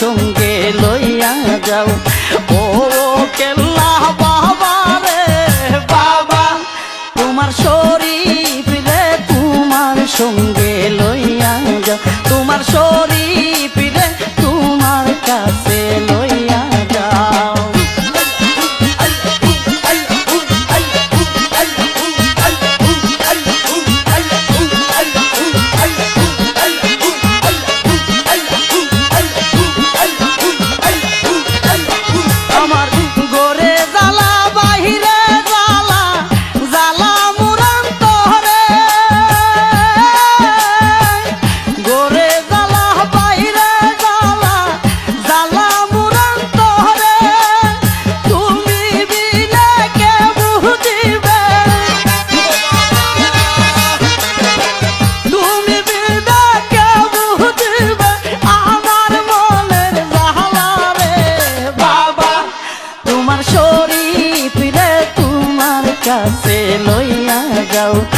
সঙ্গে লইয়া যাও। ও কেল্লা বাবা রে, বাবা, তোমার শরীফ রে, তোমার সঙ্গে লইয়া যাও। তোমার শরীর go.